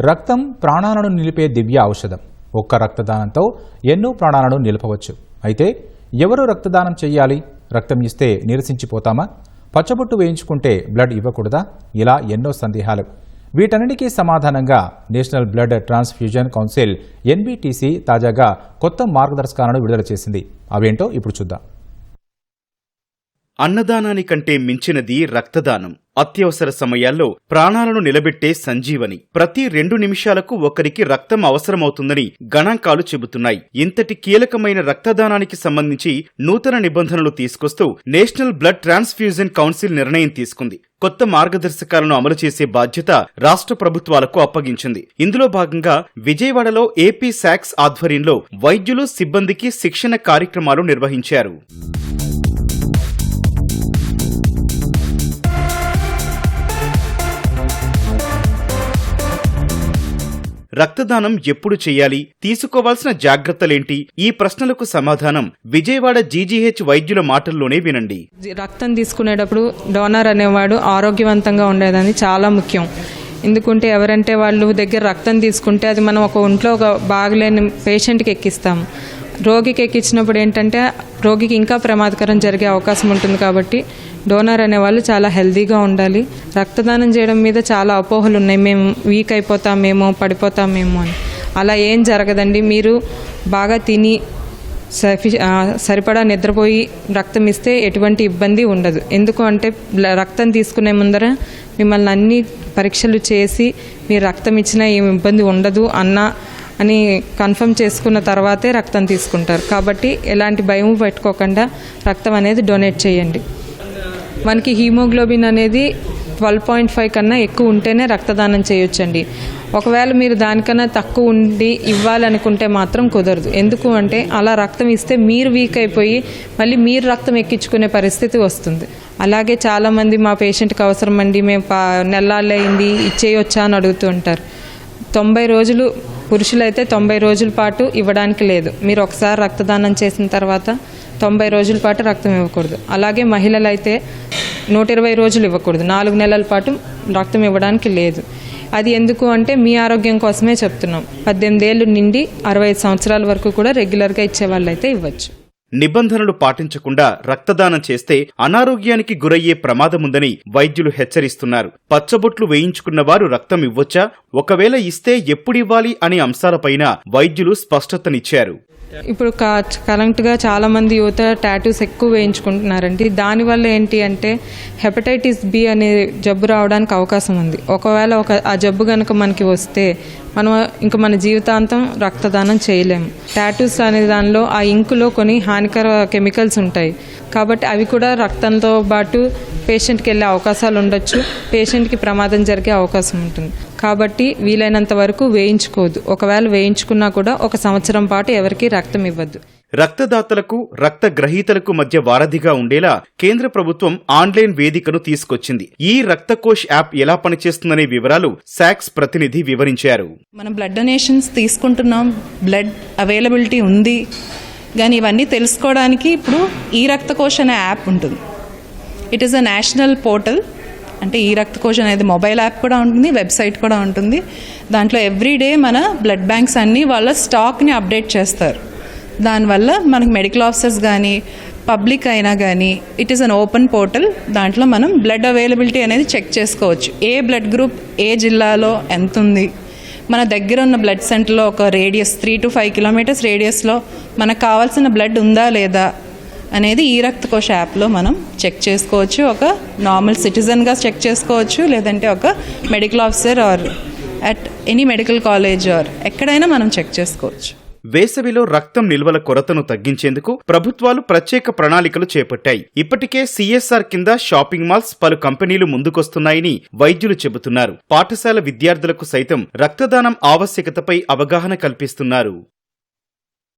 రక్తం ప్రాణాలను నిలిపే దివ్య ఔషధం. ఒక్క రక్తదానంతో ఎన్నో ప్రాణాలను నిలపవచ్చు. అయితే ఎవరు రక్తదానం చేయాలి రక్తం ఇస్తే నిరసించిపోతామా? పచ్చబొట్టు వేయించుకుంటే బ్లడ్ ఇవ్వకూడదా? ఇలా ఎన్నో సందేహాలు. వీటన్నిటికీ సమాధానంగా national blood transfusion council NBTC తాజాగా కొత్త మార్గదర్శకాలను విడుదల చేసింది. అవేంటో ఇప్పుడు చూద్దాం. అన్నదానానికంటే మించినది రక్తదానం. అత్యవసర సమయాల్లో ప్రాణాలను నిలబెట్టే సంజీవని. ప్రతి రెండు నిమిషాలకు ఒకరికి రక్తం అవసరమవుతుందని గణాంకాలు చెబుతున్నాయి. ఇంతటి కీలకమైన రక్తదానానికి సంబంధించి నూతన నిబంధనలు తీసుకొస్తూ నేషనల్ బ్లడ్ ట్రాన్స్ఫ్యూజన్ కౌన్సిల్ నిర్ణయం తీసుకుంది. కొత్త మార్గదర్శకాలను అమలు చేసే బాధ్యత రాష్ట్ర ప్రభుత్వాలకు అప్పగించింది. ఇందులో భాగంగా విజయవాడలో ఏపీ శాక్స్ ఆధ్వర్యంలో వైద్యులు సిబ్బందికి శిక్షణ కార్యక్రమాలు నిర్వహించారు. రక్తదానం ఎప్పుడు చేయాలి? తీసుకోవాల్సిన జాగ్రత్తలేంటి? ఈ ప్రశ్నలకు సమాధానం విజయవాడ జీజీహెచ్ వైద్యుల మాటల్లోనే వినండి. రక్తం తీసుకునేటప్పుడు డోనర్ అనేవాడు ఆరోగ్యవంతంగా ఉండేదని చాలా ముఖ్యం. ఎందుకంటే ఎవరంటే వాళ్ళు దగ్గర రక్తం తీసుకుంటే అది మనం ఒక ఒంట్లో ఒక బాగలేని పేషెంట్కి ఎక్కిస్తాం. రోగికి ఎక్కించినప్పుడు ఏంటంటే రోగికి ఇంకా ప్రమాదకరం జరిగే అవకాశం ఉంటుంది కాబట్టి డోనర్ అనేవాళ్ళు చాలా హెల్దీగా ఉండాలి. రక్తదానం చేయడం మీద చాలా అపోహలు ఉన్నాయి మేము వీక్ అయిపోతామేమో పడిపోతామేమో అని. అలా ఏం జరగదండి. మీరు బాగా తిని సఫి సరిపడా నిద్రపోయి రక్తం ఇస్తే ఎటువంటి ఇబ్బంది ఉండదు. ఎందుకు అంటే రక్తం తీసుకునే ముందర మిమ్మల్ని అన్ని పరీక్షలు చేసి మీరు రక్తం ఇచ్చినా ఏమి ఇబ్బంది ఉండదు అన్న అని కన్ఫర్మ్ చేసుకున్న తర్వాతే రక్తం తీసుకుంటారు. కాబట్టి ఎలాంటి భయం పెట్టుకోకుండా రక్తం అనేది డొనేట్ చేయండి. మనకి హీమోగ్లోబిన్ అనేది ట్వెల్వ్ పాయింట్ ఫైవ్ కన్నా ఎక్కువ ఉంటేనే రక్తదానం చేయొచ్చండి. ఒకవేళ మీరు దానికన్నా తక్కువ ఉండి ఇవ్వాలనుకుంటే మాత్రం కుదరదు. ఎందుకు అంటే అలా రక్తం ఇస్తే మీరు వీక్ అయిపోయి మళ్ళీ మీరు రక్తం ఎక్కించుకునే పరిస్థితి వస్తుంది. అలాగే చాలామంది మా పేషెంట్కి అవసరం అండి మేము పా నెల్లాళ్ళయింది ఇచ్చేయొచ్చా అని అడుగుతూ ఉంటారు. తొంభై రోజులు పురుషులైతే తొంభై రోజుల పాటు ఇవ్వడానికి లేదు. మీరు ఒకసారి రక్తదానం చేసిన తర్వాత తొంభై రోజుల పాటు రక్తం ఇవ్వకూడదు. అలాగే మహిళలు అయితే నూట ఇరవై రోజులు ఇవ్వకూడదు. నాలుగు నెలల పాటు రక్తం ఇవ్వడానికి లేదు. అది ఎందుకు అంటే మీ ఆరోగ్యం కోసమే చెప్తున్నాం. పద్దెనిమిది ఏళ్ళు నిండి అరవై ఐదు సంవత్సరాల వరకు కూడా రెగ్యులర్గా ఇచ్చే వాళ్ళైతే ఇవ్వచ్చు. నిబంధనలు పాటించకుండా రక్తదానం చేస్తే అనారోగ్యానికి గురయ్యే ప్రమాదముందని వైద్యులు హెచ్చరిస్తున్నారు. పచ్చబొట్లు వేయించుకున్న వారు రక్తం ఇవ్వొచ్చా? ఒకవేళ ఇస్తే ఎప్పుడివ్వాలి అనే అంశాలపైన వైద్యులు స్పష్టతనిచ్చారు. ఇప్పుడు కా- కరెంట్గా చాలా మంది యువత టాటూస్ ఎక్కువ వేయించుకుంటున్నారండి. దానివల్ల ఏంటి అంటే హెపటైటిస్ బి అనే జబ్బు రావడానికి అవకాశం ఉంది. ఒకవేళ ఒక ఆ జబ్బు కనుక మనకి వస్తే మనం ఇంకా మన జీవితాంతం రక్తదానం చేయలేము టాటూస్ అనే దానిలో ఆ ఇంకులో కొన్ని హానికర కెమికల్స్ ఉంటాయి. కాబట్టి అవి కూడా రక్తంతో పాటు పేషెంట్కి వెళ్ళే అవకాశాలు ఉండొచ్చు. పేషెంట్కి ప్రమాదం జరిగే అవకాశం ఉంటుంది. కాబట్టి వీలైనంత వరకు వేయించుకోవద్దు. ఒకవేళ వేయించుకున్నా కూడా ఒక సంవత్సరం పాటు ఎవరికి రక్తం ఇవ్వద్దు. రక్తదాతలకు రక్త గ్రహీతలకు మధ్య వారధిగా ఉండేలా కేంద్ర ప్రభుత్వం ఆన్లైన్ వేదికను తీసుకొచ్చింది. ఈ రక్తకోష్ యాప్ ఎలా పనిచేస్తుందనే వివరాలు సాక్స్ ప్రతినిధి వివరించారు. మనం బ్లడ్ డొనేషన్స్ తీసుకుంటున్నాం. బ్లడ్ అవైలబిలిటీ ఉంది. కానీ ఇవన్నీ తెలుసుకోవడానికి ఇప్పుడు ఈ రక్తకోశ అనే యాప్ ఉంటుంది. It is a national portal అంటే ఈ రక్తకోశ అనేది మొబైల్ యాప్ కూడా ఉంటుంది వెబ్సైట్ కూడా ఉంటుంది. దాంట్లో ఎవ్రీడే మన బ్లడ్ బ్యాంక్స్ అన్నీ వాళ్ళ స్టాక్ని అప్డేట్ చేస్తారు. దానివల్ల మనకి మెడికల్ ఆఫీసర్స్ కానీ పబ్లిక్ అయినా కానీ it is an open portal దాంట్లో మనం బ్లడ్ అవైలబిలిటీ అనేది చెక్ చేసుకోవచ్చు. ఏ బ్లడ్ గ్రూప్ ఏ జిల్లాలో ఎంత ఉంది మన దగ్గర ఉన్న బ్లడ్ సెంటర్లో ఒక radius three to five kilometres రేడియస్లో మనకు కావాల్సిన బ్లడ్ ఉందా లేదా అనేది ఈ రక్తకోశ యాప్లో మనం చెక్ చేసుకోవచ్చు. ఒక నార్మల్ సిటిజన్గా చెక్ చేసుకోవచ్చు లేదంటే ఒక medical officer or at any medical college or ఎక్కడైనా మనం చెక్ చేసుకోవచ్చు. వేసవిలో రక్తం నిల్వల కొరతను తగ్గించేందుకు ప్రభుత్వాలు ప్రత్యేక ప్రణాళికలు చేపట్టాయి. ఇప్పటికే సిఎస్ఆర్ కింద షాపింగ్ మాల్స్ పలు కంపెనీలు ముందుకొస్తున్నాయని వైద్యులు చెబుతున్నారు. పాఠశాల విద్యార్థులకు సైతం రక్తదానం ఆవశ్యకతపై అవగాహన కల్పిస్తున్నారు.